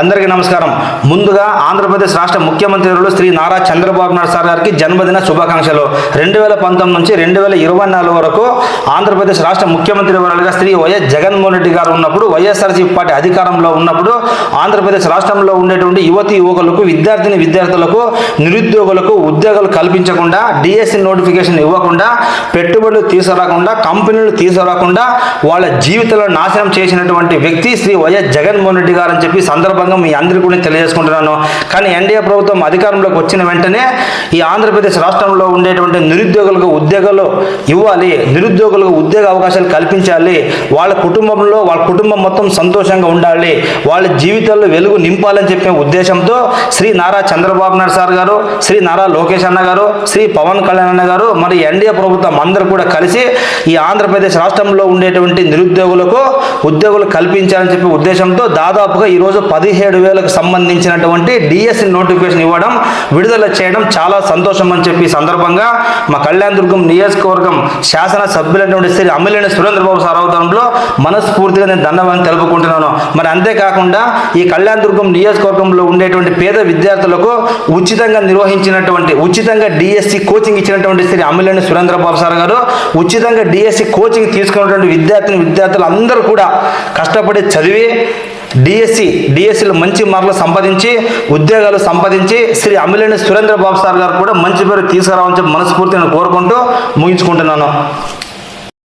అందరికీ నమస్కారం. ముందుగా ఆంధ్రప్రదేశ్ రాష్ట్ర ముఖ్యమంత్రి శ్రీ నారా చంద్రబాబు నాయుడు సార్ గారికి జన్మదిన శుభాకాంక్షలు. రెండు వేల పంతొమ్మిది నుంచి రెండు వేల ఇరవై నాలుగు వరకు ఆంధ్రప్రదేశ్ రాష్ట్ర ముఖ్యమంత్రి వరాలుగా శ్రీ వైఎస్ జగన్మోహన్ రెడ్డి గారు ఉన్నప్పుడు వైఎస్ఆర్సీపీ పార్టీ అధికారంలో ఉన్నప్పుడు ఆంధ్రప్రదేశ్ రాష్ట్రంలో ఉండేటువంటి యువతి యువకులకు విద్యార్థిని విద్యార్థులకు నిరుద్యోగులకు ఉద్యోగాలు కల్పించకుండా డిఎస్సి నోటిఫికేషన్ ఇవ్వకుండా పెట్టుబడులు తీసుకురాకుండా కంపెనీలు తీసుకురాకుండా వాళ్ళ జీవితాలను నాశనం చేసినటువంటి వ్యక్తి శ్రీ వైఎస్ జగన్మోహన్ రెడ్డి గారు అని చెప్పి సందర్భంగా మీ అందరికీ కూడా తెలియజేసుకుంటున్నాను. కానీ ఎన్డీఏ ప్రభుత్వం అధికారంలోకి వచ్చిన వెంటనే ఈ ఆంధ్రప్రదేశ్ రాష్ట్రంలో ఉండేటువంటి నిరుద్యోగులకు ఉద్యోగాలు ఇవ్వాలి నిరుద్యోగులకు ఉద్యోగ అవకాశాలు కల్పించాలి వాళ్ళ కుటుంబంలో వాళ్ళ కుటుంబం మొత్తం సంతోషంగా ఉండాలి వాళ్ళ జీవితాల్లో వెలుగు నింపాలని చెప్పే ఉద్దేశంతో శ్రీ నారా చంద్రబాబు నాయుడు సార్ గారు శ్రీ నారా లోకేష్ అన్న గారు శ్రీ పవన్ కళ్యాణ్ అన్న గారు మరి ఎన్డీఏ ప్రభుత్వం అందరూ కూడా కలిసి ఈ ఆంధ్రప్రదేశ్ రాష్ట్రంలో ఉండేటువంటి నిరుద్యోగులకు ఉద్యోగులు కల్పించాలని చెప్పి ఉద్దేశంతో దాదాపుగా ఈరోజు పదిహేడు వేలకు సంబంధించినటువంటి డిఎస్సి నోటిఫికేషన్ ఇవ్వడం విడుదల చేయడం చాలా సంతోషం అని చెప్పి సందర్భంగా మా కళ్యాణ దుర్గం నియోజకవర్గం శాసన సభ్యులైనటువంటి శ్రీ అమ్మిలేని సురేంద్రబాబు సార్ అవతారంలో మనస్ఫూర్తిగా నేను దండవాన్ని తెలుపుకుంటున్నాను. మరి అంతేకాకుండా ఈ కళ్యాణ దుర్గం నియోజకవర్గంలో ఉండేటువంటి పేద విద్యార్థులకు ఉచితంగా నిర్వహించినటువంటి ఉచితంగా డిఎస్సి కోచింగ్ ఇచ్చినటువంటి శ్రీ అమ్మిలేని సురేంద్రబాబు సార్ గారు ఉచితంగా డిఎస్సి కోచింగ్ తీసుకున్నటువంటి విద్యార్థిని విద్యార్థులు అందరూ కూడా కష్టపడి చదివి డిఎస్సి డిఎస్సిలో మంచి మార్కులు సంపాదించి ఉద్యోగాలు సంపాదించి శ్రీ అమిలేని సురేంద్ర బాబు సార్ గారు కూడా మంచి పేరు తీసుకురావాలని చెప్పి కోరుకుంటూ ముగించుకుంటున్నాను.